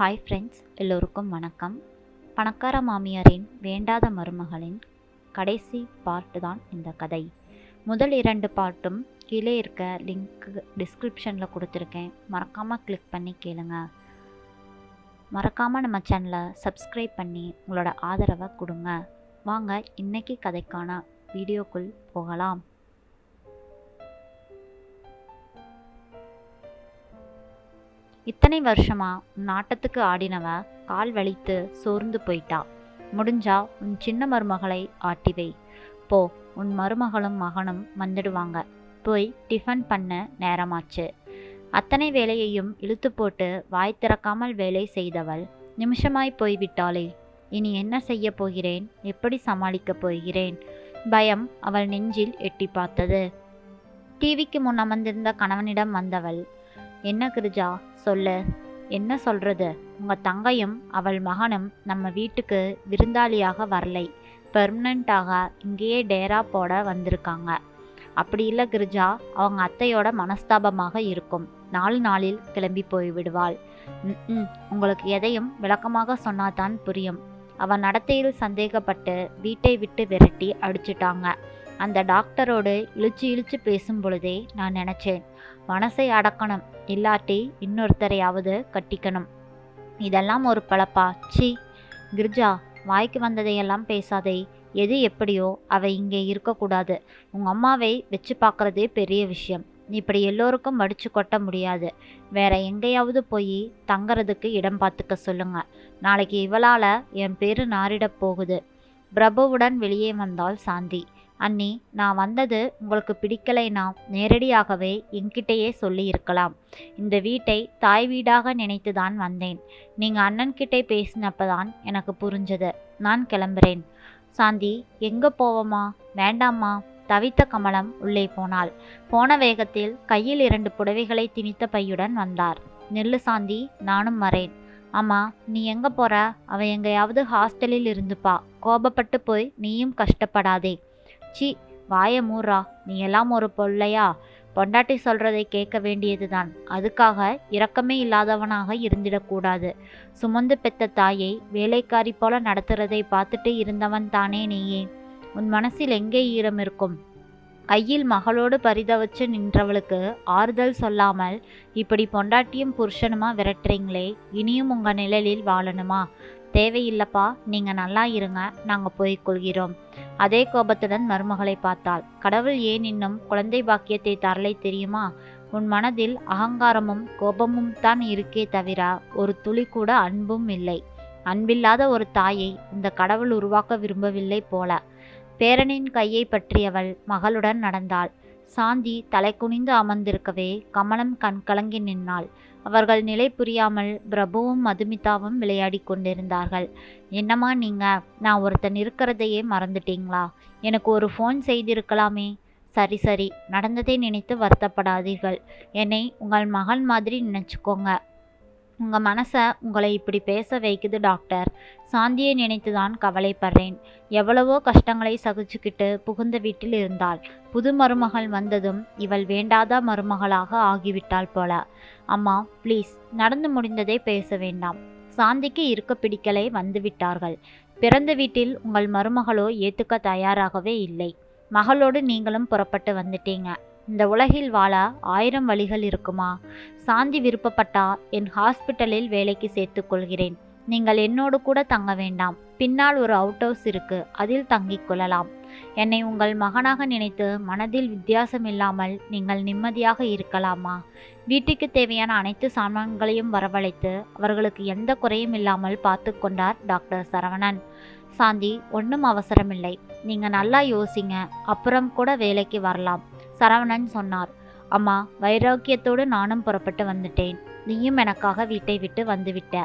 Hi friends எல்லோருக்கும் வணக்கம். பணக்கார மாமியாரின் வேண்டாத மருமகளின் கடைசி பார்ட்டு தான் இந்த கதை. முதல் இரண்டு பார்ட்டும் கீழே இருக்க லிங்க்கு டிஸ்கிரிப்ஷனில் கொடுத்துருக்கேன். மறக்காமல் கிளிக் பண்ணி கேளுங்க. மறக்காமல் நம்ம சேனலை சப்ஸ்கிரைப் பண்ணி உங்களோட ஆதரவை கொடுங்க. வாங்க இன்னைக்கு கதைக்கான வீடியோக்குள் போகலாம். இத்தனை வருஷமா உன் ஆட்டத்துக்கு ஆடினவ கால் வலித்து சோர்ந்து போயிட்டா. முடிஞ்சா உன் சின்ன மருமகளை ஆட்டி வை. போ உன் மருமகளும் மகனும் வந்துடுவாங்க. போய் டிஃபன் பண்ண நேரமாச்சு. அத்தனை வேலையையும் இழுத்து போட்டு வாய் திறக்காமல் வேலை செய்தவள் நிமிஷமாய் போய்விட்டாளே. இனி என்ன செய்ய போகிறேன்? எப்படி சமாளிக்கப் போகிறேன்? பயம் அவள் நெஞ்சில் எட்டி பார்த்தது. டிவிக்கு முன் அமர்ந்திருந்த கணவனிடம் வந்தவள் என்ன கிருஜா? சொல்லு. என்ன சொல்றது? உங்க தங்கையும் அவள் மகனும் நம்ம வீட்டுக்கு விருந்தாளியாக வரலை. பெர்மனண்ட்டாக இங்கேயே டேரா போட வந்திருக்காங்க. அப்படி இல்லை கிரிஜா அவங்க அத்தையோட மனஸ்தாபமாக இருக்கும். நாலு நாளில் கிளம்பி போய்விடுவாள் ம் உங்களுக்கு எதையும் விளக்கமாக சொன்னாதான் புரியும். அவன் நடத்தையில் சந்தேகப்பட்டு வீட்டை விட்டு விரட்டி அடிச்சிட்டாங்க. அந்த டாக்டரோடு இழுச்சு இழுச்சு பேசும் பொழுதே நான் நினச்சேன் மனசை அடக்கணும் இல்லாட்டி இன்னொருத்தரையாவது கட்டிக்கணும். இதெல்லாம் ஒரு பழப்பா? சி கிரிஜா வாய்க்கு வந்ததையெல்லாம் பேசாதே. எது எப்படியோ அவ இங்கே இருக்கக்கூடாது. உங்க அம்மாவை வச்சு பார்க்கறதே பெரிய விஷயம். இப்படி எல்லோருக்கும் மடிச்சு கொட்ட முடியாது. வேற எங்கேயாவது போய் தங்கறதுக்கு இடம் பார்த்துக்க சொல்லுங்க. நாளைக்கு இவளால் என் பேரு நாரிடப் போகுது. பிரபுவுடன் வெளியே வந்தாள் சாந்தி. அண்ணி நான் வந்தது உங்களுக்கு பிடிக்கலைனா நேரடியாகவே என்கிட்டயே சொல்லி இருக்கலாம் இந்த வீட்டை தாய் வீடாக நினைத்து தான் வந்தேன் நீங்கள் அண்ணன்கிட்டே பேசினப்பதான் எனக்கு புரிஞ்சது. நான் கிளம்புறேன். சாந்தி எங்கே போவோமா? வேண்டாம்மா. தவித்த கமலம் உள்ளே போனாள். போன வேகத்தில் கையில் இரண்டு புடவைகளை திணித்த பையுடன் வந்தார். நெல்லு சாந்தி நானும் வரேன். அம்மா நீ எங்கே போற? அவ எங்கேயாவது ஹாஸ்டலில் இருந்துப்பா கோபப்பட்டு போய் நீயும் கஷ்டப்படாதே. சி வாய மூறா நீ எல்லாம் ஒரு பொல்லையா? பொண்டாட்டி சொல்றதை கேட்க வேண்டியதுதான். அதுக்காக இரக்கமே இல்லாதவனாக இருந்திடக்கூடாது. சுமந்து பெத்த தாயை வேலைக்காரி போல நடத்துறதை பார்த்துட்டு இருந்தவன் தானே நீயே. உன் மனசில் எங்கே ஈரம் இருக்கும்? கையில் மகளோடு பரிதவச்சு நின்றவளுக்கு ஆறுதல் சொல்லாமல் இப்படி பொண்டாட்டியும் புருஷனுமா விரட்டுறீங்களே? இனியும் உங்க நிழலில் வாழணுமா? தேவையில்லப்பா நீங்க நல்லா இருங்க. நாங்க போய்க்கொள்கிறோம் அதே கோபத்துடன் மருமகளை பார்த்தாள். கடவுள் ஏன் இன்னும் குழந்தை பாக்கியத்தை தரலை தெரியுமா? உன் மனதில் அகங்காரமும் கோபமும் தான் இருக்கே தவிர ஒரு துளி கூட அன்பும் இல்லை. அன்பில்லாத ஒரு தாயை இந்த கடவுள் உருவாக்க விரும்பவில்லை போல. பேரனின் கையை பற்றியவள் மகளுடன் நடந்தாள். சாந்தி தலை குனிந்து அமர்ந்திருக்கவே கமலம் கண்கலங்கி நின்னாள் அவர்கள் நிலை புரியாமல் பிரபுவும் மதுமிதாவும் விளையாடி கொண்டிருந்தார்கள். என்னம்மா நீங்க? நான் ஒருத்தன் இருக்கிறதையே மறந்துட்டீங்களா? எனக்கு ஒரு ஃபோன் செய்திருக்கலாமே. சரி சரி. நடந்ததை நினைத்து வருத்தப்படாதீர்கள். என்னை உங்கள் மகன் மாதிரி நினச்சிக்கோங்க. உங்கள் மனசை உங்களை இப்படி பேச வைக்குது டாக்டர். சாந்தியை நினைத்து தான் கவலைப்படுறேன். எவ்வளவோ கஷ்டங்களை சகிச்சுக்கிட்டு புகுந்த வீட்டில் இருந்தாள். புது மருமகள் வந்ததும் இவள் வேண்டாத மருமகளாக ஆகிவிட்டாள் போல. அம்மா ப்ளீஸ் நடந்து முடிந்ததை பேச வேண்டாம். சாந்திக்கு இருக்க பிடிக்கலை வந்துவிட்டார்கள். பிறந்த வீட்டில் உங்கள் மருமகளோ ஏற்றுக்க தயாராகவே இல்லை. மகளோடு நீங்களும் புறப்பட்டு வந்துட்டீங்க. இந்த உலகில் வாழ ஆயிரம் வழிகள் இருக்குமா? சாந்தி விருப்பப்பட்டா என் ஹாஸ்பிட்டலில் வேலைக்கு சேர்த்து கொள்கிறேன். நீங்கள் என்னோடு கூட தங்க வேண்டாம். பின்னால் ஒரு அவுட் ஹவுஸ் இருக்கு அதில் தங்கிக் கொள்ளலாம். என்னை உங்கள் மகனாக நினைத்து மனதில் வித்தியாசம் இல்லாமல் நீங்கள் நிம்மதியாக இருக்கலாமா? வீட்டுக்கு தேவையான அனைத்து சாமான்களையும் வரவழைத்து அவர்களுக்கு எந்த குறையும் இல்லாமல் பார்த்து கொண்டார் டாக்டர் சரவணன். சாந்தி ஒன்றும் அவசரமில்லை. நீங்கள் நல்லா யோசிங்க. அப்புறம் கூட வேலைக்கு வரலாம். சரவணன் சொன்னார். அம்மா வைராக்கியத்தோடு நானும் புறப்பட்டு வந்துட்டேன். நீயும் எனக்காக வீட்டை விட்டு வந்துவிட்ட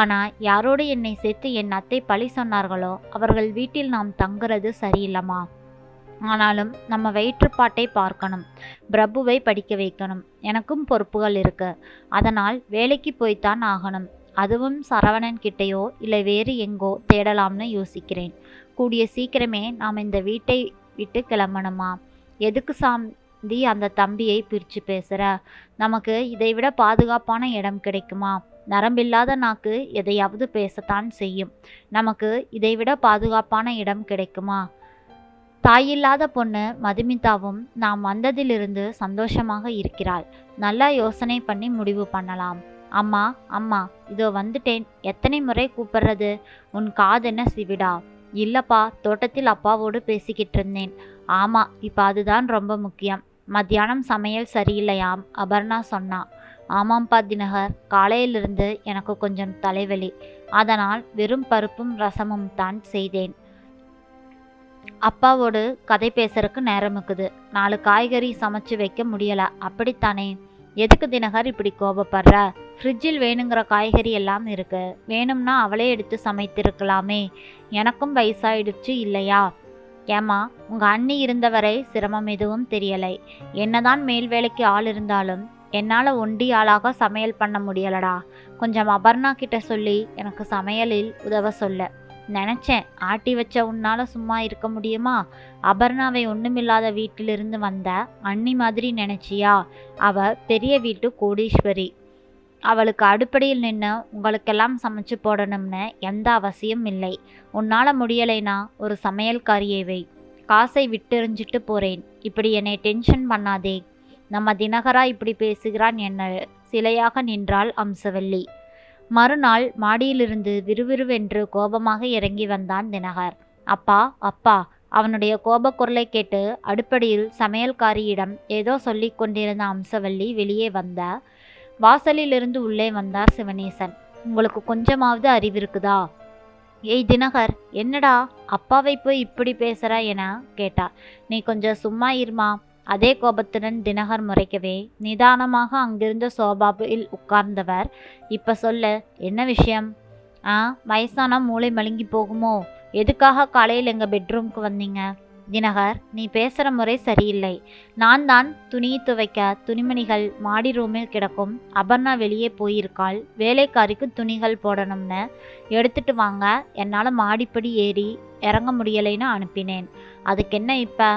ஆனால் யாரோடு என்னை சேர்த்து என் அத்தை பழி சொன்னார்களோ அவர்கள் வீட்டில் நாம் தங்குறது சரியில்லம்மா. ஆனாலும் நம்ம வயிற்றுப்பாட்டை பார்க்கணும். பிரபுவை படிக்க வைக்கணும். எனக்கும் பொறுப்புகள் இருக்கு. அதனால் வேலைக்கு போய்த்தான் ஆகணும். அதுவும் சரவணன் கிட்டேயோ இல்லை வேறு எங்கோ தேடலாம்னு யோசிக்கிறேன். கூடிய சீக்கிரமே நாம் இந்த வீட்டை விட்டு கிளம்பணுமா? எதுக்கு சாந்தி அந்த தம்பியை பிரித்து பேசுகிற நமக்கு இதைவிட பாதுகாப்பான இடம் கிடைக்குமா? நரம்பில்லாத நாக்கு எதையாவது பேசத்தான் செய்யும். நமக்கு இதைவிட பாதுகாப்பான இடம் கிடைக்குமா? தாயில்லாத பொண்ணு மதுமிதாவும் நாம் வந்ததிலிருந்து சந்தோஷமாக இருக்கிறாள். நல்லா யோசனை பண்ணி முடிவு பண்ணலாம். அம்மா அம்மா இதோ வந்துட்டேன். எத்தனை முறை கூப்பிடுறது? உன் காதென்ன சிவிடா? இல்லப்பா தோட்டத்தில் அப்பாவோடு பேசிக்கிட்டு இருந்தேன். ஆமா இப்போ அதுதான் ரொம்ப முக்கியம். மத்தியானம் சமையல் சரியில்லையாம் அபர்ணா சொன்னா. ஆமாம்ப்பா தினகர். காலையிலிருந்து எனக்கு கொஞ்சம் தலைவலி. அதனால் வெறும் பருப்பும் ரசமும் தான் செய்தேன். அப்பாவோடு கதை பேசுறதுக்கு நேரம் இருக்குது நாலு காய்கறி சமைச்சு வைக்க முடியல. அப்படித்தானே? எதுக்கு தினகர் இப்படி கோபப்படுற? ஃப்ரிட்ஜில் வேணுங்கிற காய்கறி எல்லாம் இருக்கு. வேணும்னா அவளே எடுத்து சமைத்திருக்கலாமே. எனக்கும் வயசாயிடுச்சு இல்லையா? ஏமா உங்க அண்ணி இருந்தவரை சிரமம் எதுவும் தெரியலை. என்னதான் மேல் வேலைக்கு ஆள் இருந்தாலும் என்னால் ஒண்டி ஆளாக சமையல் பண்ண முடியலடா. கொஞ்சம் அபர்ணா கிட்ட சொல்லி எனக்கு சமையலில் உதவ சொல்ல. நினச்சேன் ஆட்டி வச்ச உன்னால் சும்மா இருக்க முடியுமா? அபர்ணாவை ஒன்றுமில்லாத வீட்டிலிருந்து வந்த அண்ணி மாதிரி நினைச்சியா? அவ பெரிய வீட்டு கோடீஸ்வரி. அவளுக்கு அடுப்படியில் நின்று உங்களுக்கெல்லாம் சமைச்சு போடணும்னு எந்த அவசியம் இல்லை. உன்னால் முடியலைனா ஒரு சமையல்காரியை வை. காசை விட்டெறிஞ்சிட்டு போறேன். இப்படி என்னை டென்ஷன் பண்ணாதே. நம்ம தினகரா இப்படி பேசுகிறான் என்ன சிலையாக நின்றாள் அம்சவல்லி. மறுநாள் மாடியிலிருந்து விறுவிறுவென்று கோபமாக இறங்கி வந்தான் தினகர். அப்பா அப்பா அவனுடைய கோபக்குரலை கேட்டு அடுப்படியில் சமையல்காரியிடம் ஏதோ சொல்லிக் கொண்டிருந்த அம்சவல்லி வெளியே வந்த வாசலிலிருந்து உள்ளே வந்தார் சிவனேசன் உங்களுக்கு கொஞ்சமாவது அறிவு இருக்குதா? ஏய் தினகர் என்னடா? அப்பாவை போய் இப்படி பேசுகிற என? கேட்டார். நீ கொஞ்சம் சும்மா இருமா. அதே கோபத்துடன் தினகர் முறைக்கவே நிதானமாக அங்கிருந்த சோபாவில் உட்கார்ந்தவர். இப்போ சொல்லு என்ன விஷயம்? ஆ வயசானா மூளை மழுங்கி போகுமோ? எதுக்காக காலையில் எங்கள் பெட்ரூம்க்கு வந்தீங்க? தினகர் நீ பேசுகிற முறை சரியில்லை. நான் தான் துணி துவைக்க துணிமணிகள் மாடி ரூமில் கிடக்கும். அபர்ணா வெளியே போயிருக்காள். வேலைக்காரிக்கு துணிகள் போடணும்னு எடுத்துட்டு வாங்க. என்னால் மாடிப்படி ஏறி இறங்க முடியலைன்னு அனுப்பினேன். அதுக்கு என்ன இப்போ?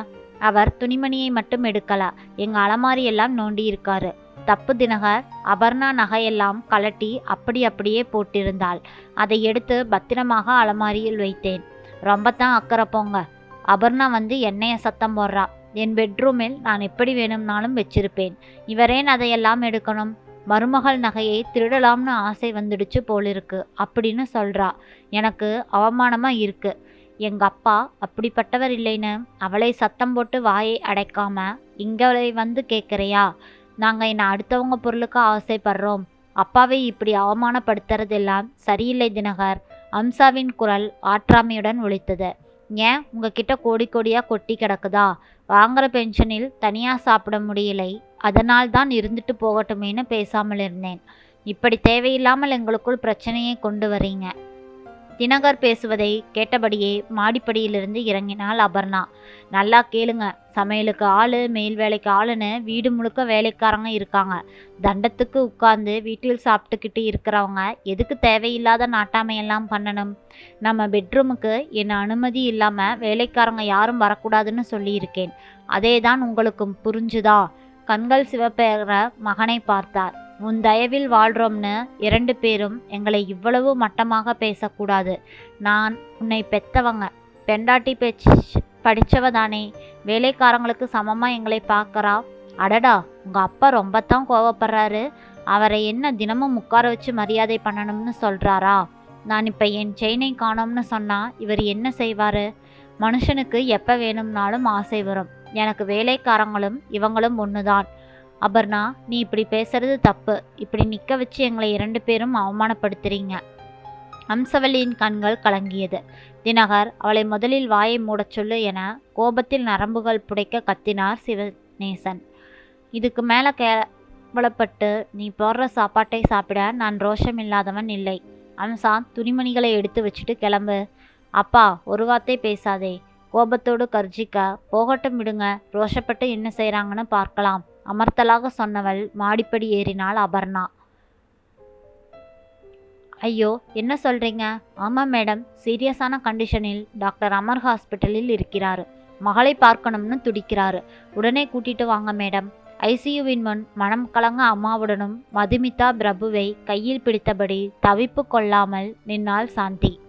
அவர் துணிமணியை மட்டும் எடுக்கல. எங்கள் அலமாரி எல்லாம் நோண்டி இருக்காரு. தப்பு தினகர். அபர்ணா நகையெல்லாம் கலட்டி அப்படி அப்படியே போட்டிருந்தாள். அதை எடுத்து பத்திரமாக அலமாரியில் வைத்தேன். ரொம்ப தான் அக்கறை போங்க. அபர்ணா வந்து என்னைய சத்தம் போடுறா. என் பெட்ரூமில் நான் எப்படி வேணும்னாலும் வச்சிருப்பேன். இவரேன் அதையெல்லாம் எடுக்கணும். மருமகள் நகையை திருடலாம்னு ஆசை வந்துடுச்சு போலிருக்கு அப்படின்னு சொல்கிறா எனக்கு அவமானமாக இருக்குது எங்கள் அப்பா அப்படிப்பட்டவர் இல்லைன்னு அவளை சத்தம் போட்டு வாயை அடைக்காம இங்களை வந்து கேட்குறியா நாங்கள் என்ன அடுத்தவங்க பொருளுக்கு ஆசைப்படுறோம். அப்பாவை இப்படி அவமானப்படுத்துறதெல்லாம் சரியில்லை தினகர். அம்சாவின் குரல் ஆற்றாமையுடன் ஒழித்தது ஏன்? உங்ககிட்ட கோடி கோடியாக கொட்டி கிடக்குதா? வாங்குற பென்ஷனில் தனியாக சாப்பிட முடியலை. அதனால் தான் இருந்துட்டு போகட்டுமேன்னு பேசாமல் இருந்தேன். இப்படி தேவையில்லாமல் எங்களுக்குள் பிரச்சனையை கொண்டு வரீங்க. தினகர் பேசுவதை கேட்டபடியே மாடிப்படியிலிருந்து இறங்கினாள் அபர்ணா. நல்லா கேளுங்க. சமையலுக்கு ஆள் மேல் வேலைக்கு ஆளுன்னு வீடு முழுக்க வேலைக்காரங்க இருக்காங்க. தண்டத்துக்கு உட்கார்ந்து வீட்டில் சாப்பிட்டுக்கிட்டு இருக்கிறவங்க எதுக்கு தேவையில்லாத நாட்டாமையெல்லாம் பண்ணணும்? நம்ம பெட்ரூமுக்கு என் அனுமதி இல்லாமல் வேலைக்காரங்க யாரும் வரக்கூடாதுன்னு சொல்லியிருக்கேன். அதே தான் உங்களுக்கும் புரிஞ்சுதா? கண்கள் சிவப்பேற மகனை பார்த்தார். உன் தயவில் வாழ்றோம்னு இரண்டு பேரும் எங்களை இவ்வளவு மட்டமாக பேசக்கூடாது. நான் உன்னை பெத்தவங்க. பெண்டாட்டி பேச்சு படிச்சவ தானே வேலைக்காரங்களுக்கு சமமாக எங்களை பார்க்கறா? அடடா உங்கள் அப்பா ரொம்ப தான் கோவப்படுறாரு. அவரை என்ன தினமும் உட்கார வச்சு மரியாதை பண்ணணும்னு சொல்கிறாரா நான் இப்போ என் செயினை காணோம்னு சொன்னால் இவர் என்ன செய்வார்? மனுஷனுக்கு எப்போ வேணும்னாலும் ஆசை வரும். எனக்கு வேலைக்காரங்களும் இவங்களும் ஒன்று தான் அபர்ணா நீ இப்படி பேசுறது தப்பு. இப்படி நிற்க வச்சு எங்களை இரண்டு பேரும் அவமானப்படுத்துறீங்க. அம்சவல்லியின் கண்கள் கலங்கியது. தினகர் அவளை முதலில் வாயை மூடச் சொல்லு என கோபத்தில் நரம்புகள் புடைக்க கத்தினார் சிவநேசன். இதுக்கு மேலே கேவலப்பட்டு நீ போடுற சாப்பாட்டை சாப்பிட நான் ரோஷம் இல்லாதவன் இல்லை. அம்சா துணிமணிகளை எடுத்து வச்சுட்டு கிளம்பு. அப்பா ஒரு வார்த்தை பேசாதே. கோபத்தோடு கர்ஜிக்க போகட்டும் விடுங்க. ரோஷப்பட்டு என்ன செய்கிறாங்கன்னு பார்க்கலாம். அமர்த்தலாக சொன்னவள் மாடிப்படி ஏறினாள் அபர்ணா. ஐயோ என்ன சொல்றீங்க? ஆமாம் மேடம் சீரியஸான கண்டிஷனில் டாக்டர் அமர் ஹாஸ்பிட்டலில் இருக்கிறாரு. மகளை பார்க்கணும்னு துடிக்கிறாரு. உடனே கூட்டிட்டு வாங்க மேடம். ஐசியுவின் முன் மனம் கலங்க அம்மாவுடனும் மதுமிதா பிரபுவை கையில் பிடித்தபடி தவிப்பு கொள்ளாமல் நின்னாள் சாந்தி.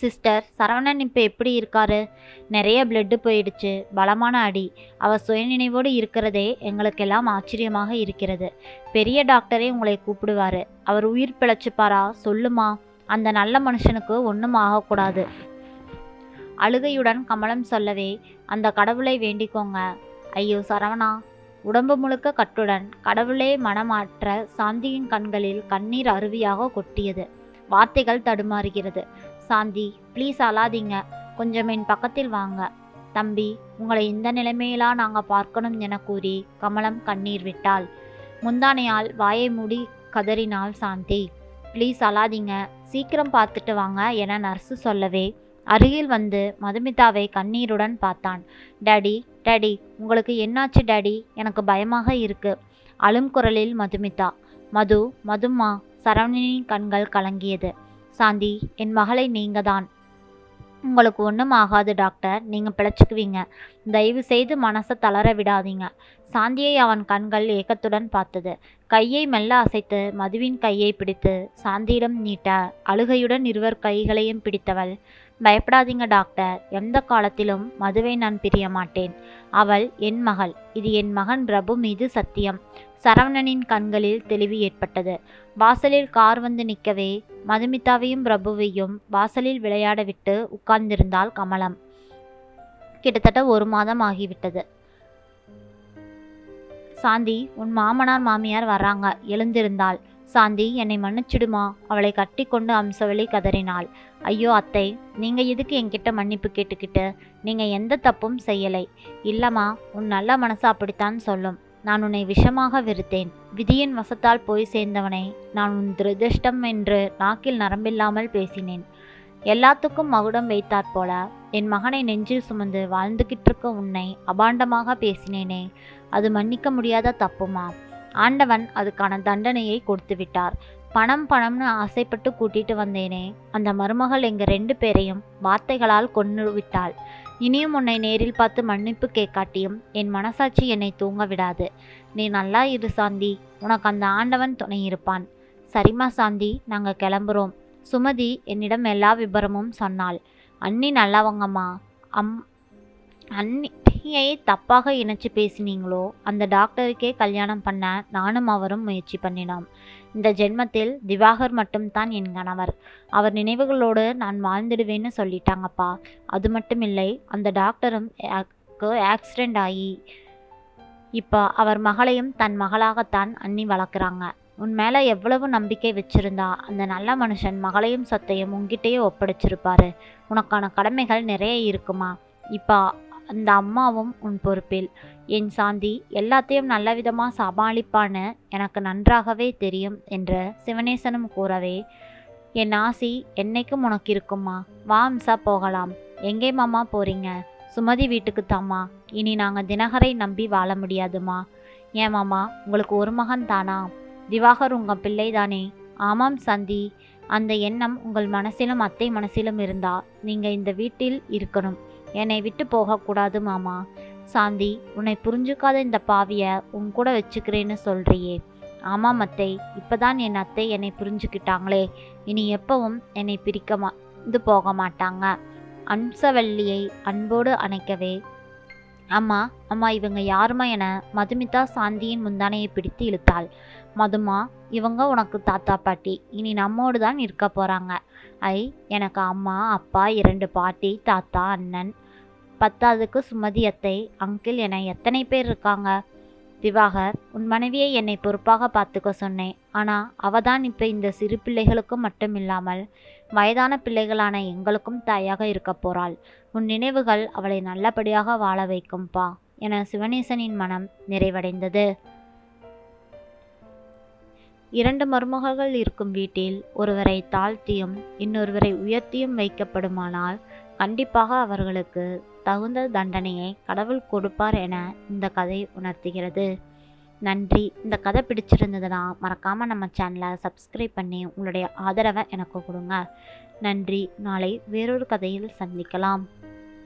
சிஸ்டர் சரவணன் இப்போ எப்படி இருக்காரு? நிறைய பிளட்டு போயிடுச்சு. பலமான அடி. அவர் சுயநினைவோடு இருக்கிறதே எங்களுக்கெல்லாம் ஆச்சரியமாக இருக்கிறது. பெரிய டாக்டரே உங்களை கூப்பிடுவாரு. அவர் உயிர் பிழைச்சுப்பாரா? சொல்லுமா. அந்த நல்ல மனுஷனுக்கு ஒன்றும் ஆகக்கூடாது. அழுகையுடன் கமலம் சொல்லவே அந்த கடவுளை வேண்டிக்கோங்க. ஐயோ சரவணா. உடம்பு முழுக்க கட்டுடன். கடவுளே மனமாற்ற சாந்தியின் கண்களில் கண்ணீர் அருவியாக கொட்டியது. வார்த்தைகள் தடுமாறுகிறது. சாந்தி ப்ளீஸ் அழாதீங்க. கொஞ்சம் என் பக்கத்தில் வாங்க. தம்பி உங்களை இந்த நிலைமையிலா நாங்கள் பார்க்கணும் என கூறி கமலம் கண்ணீர் விட்டாள். முந்தானையால் வாயை மூடி கதறினாள் சாந்தி. ப்ளீஸ் அழாதீங்க. சீக்கிரம் பார்த்துட்டு வாங்க என நர்ஸு சொல்லவே அருகில் வந்து மதுமிதாவை கண்ணீருடன் பார்த்தான். டேடி டேடி உங்களுக்கு என்னாச்சு டேடி? எனக்கு பயமாக இருக்கு. அழும் குரலில் மதுமிதா. மது மதும்மா. சரவணனின் கண்கள் கலங்கியது. சாந்தி என் மகளை நீங்க தான் உங்களுக்கு ஒன்றும் ஆகாது டாக்டர். நீங்கள் பிழைச்சிக்குவீங்க. தயவு செய்து மனசை தளர விடாதீங்க. சாந்தியை அவன் கண்கள் ஏக்கத்துடன் பார்த்தது. கையை மெல்ல அசைத்து மதுவின் கையை பிடித்து சாந்தியிடம் நீட்ட அழுகையுடன் இருவர் கைகளையும் பிடித்தவள். பயப்படாதீங்க டாக்டர். எந்த காலத்திலும் மதுவை நான் பிரிய மாட்டேன். அவள் என் மகள். இது என் மகன் பிரபு மீது சத்தியம். சரவணனின் கண்களில் தெளிவு ஏற்பட்டது. வாசலில் கார் வந்து நிற்கவே மதுமிதாவையும் பிரபுவையும் வாசலில் விளையாட விட்டு உட்கார்ந்திருந்தாள் கமலம். கிட்டத்தட்ட ஒரு மாதம் ஆகிவிட்டது. சாந்தி உன் மாமனார் மாமியார் வர்றாங்க. எழுந்திருந்தாள். சாந்தி என்னை மன்னிச்சிடுமா? அவளை கட்டி கொண்டு அம்சவழி கதறினாள். ஐயோ அத்தை நீங்க எதுக்கு என்கிட்ட மன்னிப்பு கேட்டுக்கிட்டு? நீங்க எந்த தப்பும் செய்யலை. இல்லம்மா உன் நல்ல மனசு அப்படித்தான் சொல்லும். நான் உன்னை விஷமாக வெறுத்தேன். விதியின் வசத்தால் போய் சேர்ந்தவனை நான் உன் துரதிருஷ்டம் என்று நாக்கில் நரம்பில்லாமல் பேசினேன். எல்லாத்துக்கும் மகுடம் வைத்தாற் போல என் மகனை நெஞ்சில் சுமந்து வாழ்ந்துகிட்டு இருக்க உன்னை அபாண்டமாக பேசினேனே. அது மன்னிக்க முடியாத தப்புமா? ஆண்டவன் அதுக்கான தண்டனையை கொடுத்து விட்டார் பணம் பணம்னு ஆசைப்பட்டு கூட்டிட்டு வந்தேனே. அந்த மருமகள் எங்க ரெண்டு பேரையும் வார்த்தைகளால் கொன்று விட்டாள் இனியும் உன்னை நேரில் பார்த்து மன்னிப்பு கேட்காட்டியும் என் மனசாட்சி என்னை தூங்க விடாது. நீ நல்லா இரு சாந்தி. உனக்கு அந்த ஆண்டவன் துணை இருப்பான் சரிம்மா சாந்தி நாங்கள் கிளம்புறோம். சுமதி என்னிடம் எல்லா விபரமும் சொன்னாள். அண்ணி நல்லவங்கம்மா. அம் அண்ணி அண்ணியை தப்பாக இணைச்சு பேசினீங்களோ அந்த டாக்டருக்கே கல்யாணம் பண்ண நானும் அவரும் முயற்சி பண்ணினோம். இந்த ஜென்மத்தில் திவாகர் மட்டும்தான் என் கணவர். அவர் நினைவுகளோடு நான் வாழ்ந்துடுவேன்னு சொல்லிட்டாங்கப்பா. அது மட்டும் இல்லை அந்த டாக்டரும் ஆக்சிடெண்ட் ஆகி இப்போ அவர் மகளையும் தன் மகளாகத்தான் அண்ணி வளர்க்குறாங்க. உன் மேலே எவ்வளவு நம்பிக்கை வச்சிருந்தா அந்த நல்ல மனுஷன் மகளையும் சொத்தையும் உங்கிட்டேயே ஒப்படைச்சிருப்பாரு. உனக்கான கடமைகள் நிறைய இருக்குமா? இப்போ அந்த அம்மாவும் உன் பொறுப்பில். என் சாந்தி எல்லாத்தையும் நல்ல விதமாக சமாளிப்பான்னு எனக்கு நன்றாகவே தெரியும் என்று சிவனேசனும் கூறவே என் ஆசி என்னைக்கும் உனக்கு இருக்குமா வா அம்சா போகலாம். எங்கே மாமா போறீங்க? சுமதி வீட்டுக்கு தாம்மா இனி நாங்கள் தினகரை நம்பி வாழ முடியாதுமா ஏன் மாமா உங்களுக்கு ஒரு மகன் தானா? திவாகர் உங்கள் பிள்ளை தானே ஆமாம் சந்தி. அந்த எண்ணம் உங்கள் மனசிலும் அத்தை மனசிலும் இருந்தா நீங்கள் இந்த வீட்டில் இருக்கணும். என்னை விட்டு போகக்கூடாது மாமா. சாந்தி உன்னை புரிஞ்சுக்காத இந்த பாவியை உன் கூட வச்சுக்கிறேன்னு சொல்கிறியே ஆமாம் அத்தை இப்போதான் என் அத்தை என்னை புரிஞ்சுக்கிட்டாங்களே. இனி எப்பவும் என்னை பிரிக்க மா இது போக மாட்டாங்க அம்சவல்லியை அன்போடு அணைக்கவே அம்மா அம்மா இவங்க யாருமா என மதுமிதா சாந்தியின் முந்தானையை பிடித்து இழுத்தாள். மதுமா இவங்க உனக்கு தாத்தா பாட்டி. இனி நம்மோடு தான் இருக்க போகிறாங்க ஐ எனக்கு அம்மா அப்பா இரண்டு பாட்டி தாத்தா அண்ணன். பத்தாவதுக்கு சுமதி அத்தை அங்கிள் என எத்தனை பேர் இருக்காங்க? திவாகர் உன் மனைவியை என்னை பொறுப்பாக பார்த்துக்க சொன்னேன். ஆனால் அவ தான் இப்போ இந்த சிறு பிள்ளைகளுக்கும் மட்டும் இல்லாமல் வயதான பிள்ளைகளான எங்களுக்கும் தாயாக இருக்க போகிறாள் உன் நினைவுகள் அவளை நல்லபடியாக வாழ வைக்கும்பா என சிவனேசனின் மனம் நிறைவடைந்தது. இரண்டு மருமகள்கள் இருக்கும் வீட்டில் ஒருவரை தாழ்த்தியும் இன்னொருவரை உயர்த்தியும் வைக்கப்படுமானால் கண்டிப்பாக அவர்களுக்கு தகுந்த தண்டனையை கடவுள் கொடுப்பார் என இந்த கதை உணர்த்துகிறது. நன்றி. இந்த கதை பிடிச்சிருந்ததுன்னா மறக்காமல் நம்ம சேனலை சப்ஸ்கிரைப் பண்ணி உங்களுடைய ஆதரவை எனக்கு கொடுங்க. நன்றி. நாளை வேறொரு கதையில் சந்திக்கலாம்.